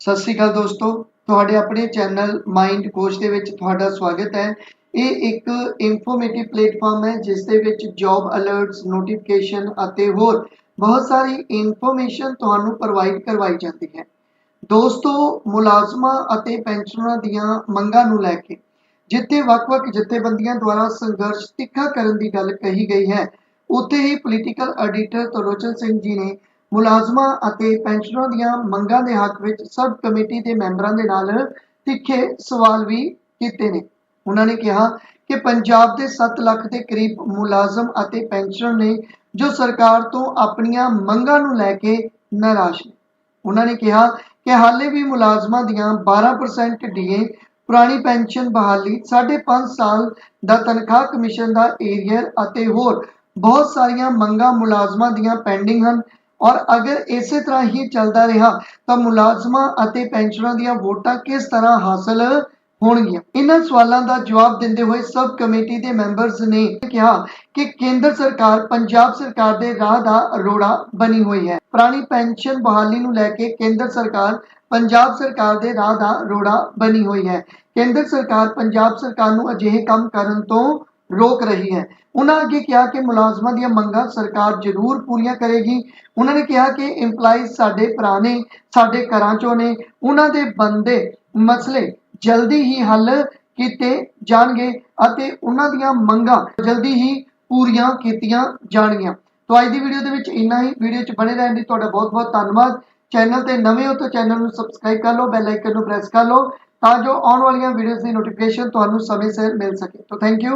ਸਤਿ ਸ੍ਰੀ ਅਕਾਲ ਦੋਸਤੋ, ਤੁਹਾਡੇ ਆਪਣੇ ਚੈਨਲ ਮਾਈਂਡ ਕੋਚ ਦੇ ਵਿੱਚ ਤੁਹਾਡਾ ਸਵਾਗਤ ਹੈ। ਇਹ ਇੱਕ ਇਨਫੋਰਮੇਟਿਵ ਪਲੇਟਫਾਰਮ ਹੈ, ਜਿਸ ਦੇ ਵਿੱਚ ਜੌਬ ਅਲਰਟਸ ਨੋਟੀਫਿਕੇਸ਼ਨ ਅਤੇ ਹੋਰ ਬਹੁਤ ਸਾਰੀ ਇਨਫੋਰਮੇਸ਼ਨ ਤੁਹਾਨੂੰ ਪ੍ਰੋਵਾਈਡ ਕਰਵਾਈ ਜਾਂਦੀ ਹੈ। ਦੋਸਤੋ, ਮੁਲਾਜ਼ਮਾਂ ਅਤੇ ਪੈਨਸ਼ਨਰਾਂ ਦੀਆਂ ਮੰਗਾਂ ਨੂੰ ਲੈ ਕੇ, ਜਿੱਥੇ ਵੱਖ-ਵੱਖ ਜਥੇਬੰਦੀਆਂ ਦੁਆਰਾ ਸੰਘਰਸ਼ ਤਿੱਖਾ ਕਰਨ ਦੀ ਗੱਲ ਕਹੀ ਗਈ ਹੈ, ਉੱਥੇ ਹੀ ਪੋਲੀਟੀਕਲ ਐਡੀਟਰ ਤਰੋਚਨ ਸਿੰਘ ਜੀ ਨੇ ਮੁਲਾਜ਼ਮਾਂ ਅਤੇ ਪੈਨਸ਼ਨਰਾਂ ਦੀਆਂ ਮੰਗਾਂ ਦੇ ਹੱਕ ਵਿੱਚ ਸਬ ਕਮੇਟੀ ਦੇ ਮੈਂਬਰਾਂ ਦੇ ਨਾਲ ਤਿੱਖੇ ਸਵਾਲ ਵੀ ਕੀਤੇ ਨੇ। ਉਹਨਾਂ ਨੇ ਕਿਹਾ ਕਿ ਪੰਜਾਬ ਦੇ 7 ਲੱਖ ਦੇ ਕਰੀਬ ਮੁਲਾਜ਼ਮ ਅਤੇ ਪੈਨਸ਼ਨਰ ਨੇ ਜੋ ਸਰਕਾਰ ਤੋਂ ਆਪਣੀਆਂ ਮੰਗਾਂ ਨੂੰ ਲੈ ਕੇ ਨਾਰਾਜ਼ ਨੇ। ਉਹਨਾਂ ਨੇ ਕਿਹਾ ਕਿ ਹਾਲੇ ਵੀ ਮੁਲਾਜ਼ਮਾਂ ਦੀਆਂ 12% ਡੀਏ ਪੁਰਾਣੀ ਪੈਨਸ਼ਨ ਬਹਾਲੀ 5.5 ਸਾਲ ਦਾ ਤਨਖਾਹ ਕਮਿਸ਼ਨ ਦਾ ਏਰੀਅਰ ਅਤੇ ਹੋਰ ਬਹੁਤ ਸਾਰੀਆਂ ਮੰਗਾਂ ਮੁਲਾਜ਼ਮਾਂ ਦੀਆਂ ਪੈਂਡਿੰਗ ਹਨ। ਔਰ ਅਗਰ ਇਸੇ ਤਰ੍ਹਾਂ ਹੀ ਚੱਲਦਾ ਰਿਹਾ, ਤਾਂ ਮੁਲਾਜ਼ਮਾਂ ਅਤੇ ਪੈਨਸ਼ਨਰਾਂ ਦੀਆਂ ਵੋਟਾਂ ਕਿਸ ਤਰ੍ਹਾਂ ਹਾਸਲ ਹੋਣਗੀਆਂ? ਇਹਨਾਂ ਸਵਾਲਾਂ ਦਾ ਜਵਾਬ ਦਿੰਦੇ ਹੋਏ ਸਬ ਕਮੇਟੀ ਦੇ ਮੈਂਬਰਸ ਨੇ ਕਿਹਾ ਕਿ ਕੇਂਦਰ ਸਰਕਾਰ, ਪੰਜਾਬ ਸਰਕਾਰ ਦੇ ਰਾਹ ਦਾ ਰੋੜਾ ਬਣੀ ਹੋਈ ਹੈ। ਪੁਰਾਣੀ ਪੈਨਸ਼ਨ ਬਹਾਲੀ ਨੂੰ ਲੈ ਕੇ ਕੇਂਦਰ ਸਰਕਾਰ, ਪੰਜਾਬ ਸਰਕਾਰ ਦੇ ਰਾਹ ਦਾ ਰੋੜਾ ਬਣੀ ਹੋਈ ਹੈ। ਕੇਂਦਰ ਸਰਕਾਰ, ਪੰਜਾਬ ਸਰਕਾਰ ਨੂੰ ਅਜਿਹੇ ਕੰਮ ਕਰਨ ਤੋਂ ਰੋਕ ਰਹੀ ਹੈ। ਉਹਨਾਂ ਅੱਗੇ ਕਿਹਾ ਕਿ ਮੁਲਾਜ਼ਮਾਂ ਦੀਆਂ ਮੰਗਾਂ ਸਰਕਾਰ ਜ਼ਰੂਰ ਪੂਰੀਆਂ ਕਰੇਗੀ। ਉਹਨਾਂ ਨੇ ਕਿਹਾ ਕਿ EMPLOYEES ਸਾਡੇ ਭਰਾ ਨੇ ਸਾਡੇ ਘਰਾਂ ਚੋਂ ਨੇ। ਉਹਨਾਂ ਦੇ ਬੰਦੇ ਮਸਲੇ ਜਲਦੀ ਹੀ ਹੱਲ ਕੀਤੇ ਜਾਣਗੇ ਅਤੇ ਉਹਨਾਂ ਦੀਆਂ ਮੰਗਾਂ ਜਲਦੀ ਹੀ ਪੂਰੀਆਂ ਕੀਤੀਆਂ ਜਾਣਗੀਆਂ। ਤੋਂ ਅੱਜ ਦੀ ਵੀਡੀਓ ਦੇ ਵਿੱਚ ਇੰਨਾ ਹੀ। ਵੀਡੀਓ 'ਚ ਬਣੇ ਰਹਿਣ ਲਈ ਤੁਹਾਡਾ ਬਹੁਤ ਬਹੁਤ ਧੰਨਵਾਦ। ਚੈਨਲ ਤੇ ਨਵੇਂ ਹੋ ਤਾਂ ਚੈਨਲ ਨੂੰ ਸਬਸਕ੍ਰਾਈਬ ਕਰ ਲਓ ਬੈਲ ਆਈਕਨ ਨੂੰ ਪ੍ਰੈਸ ਕਰ ਲਓ, ਤਾਂ ਜੋ ਆਉਣ ਵਾਲੀਆਂ ਵੀਡੀਓਜ਼ ਦੀ ਨੋਟੀਫਿਕੇਸ਼ਨ ਤੁਹਾਨੂੰ ਸਮੇਂ ਸਿਰ ਮਿਲ ਸਕੇ। ਤੋਂ ਥੈਂਕ ਯੂ